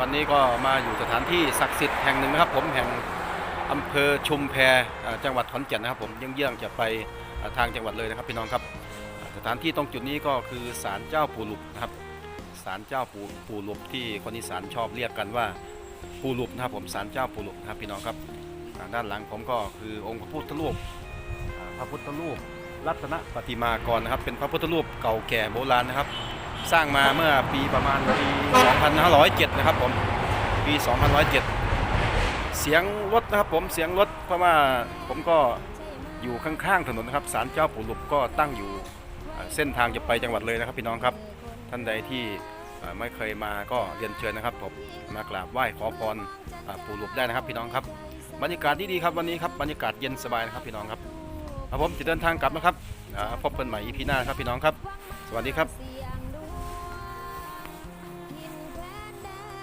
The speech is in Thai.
วันนี้ก็มาอยู่สถานที่ศักดิ์สิทธิ์แห่งหนึ่งนะครับ ผมแห่งอำเภอชุมแพจังหวัดขอนแก่นนะครับ ผมเยื่องๆจะไปทางจังหวัดเลยนะครับพี่น้องครับ สถานที่ตรงจุดนี้ก็คือศาลเจ้าปู่หลุบนะครับศาลเจ้าปู่ปู่หลุบที่คนอีสานชอบเรียกกันว่าปู่หลุบนะครับ ผมศาลเจ้าปู่หลุบนะครับพี่น้องครับด้านหลังผมก็คือองค์พระพุทธรูปพระพุทธรูปรัตนปฏิมากรนะครับ เป็นพระพุทธรูปเก่าแก่โบราณนะครับ สร้างมาเมื่อปีประมาณปี 2507 นะครับผม ปี 2507 เสียงรถนะครับผมเสียงรถเพราะว่าผมก็อยู่ข้างๆถนนนะครับศาลเจ้าปู่หลุบก็ตั้งอยู่เส้นทางจะไปจังหวัดเลยนะครับพี่น้องครับ ท่านใดที่ไม่เคยมาก็เรียนเชิญนะครับผมมากราบไหว้ขอพรปู่หลุบได้นะครับพี่น้องครับ บรรยากาศดีครับวันนี้ครับบรรยากาศเย็นสบายนะครับพี่น้องครับครับผมจะเดินทางกลับนะครับพบกันใหม่ EP หน้าครับพี่น้องครับ สวัสดีครับ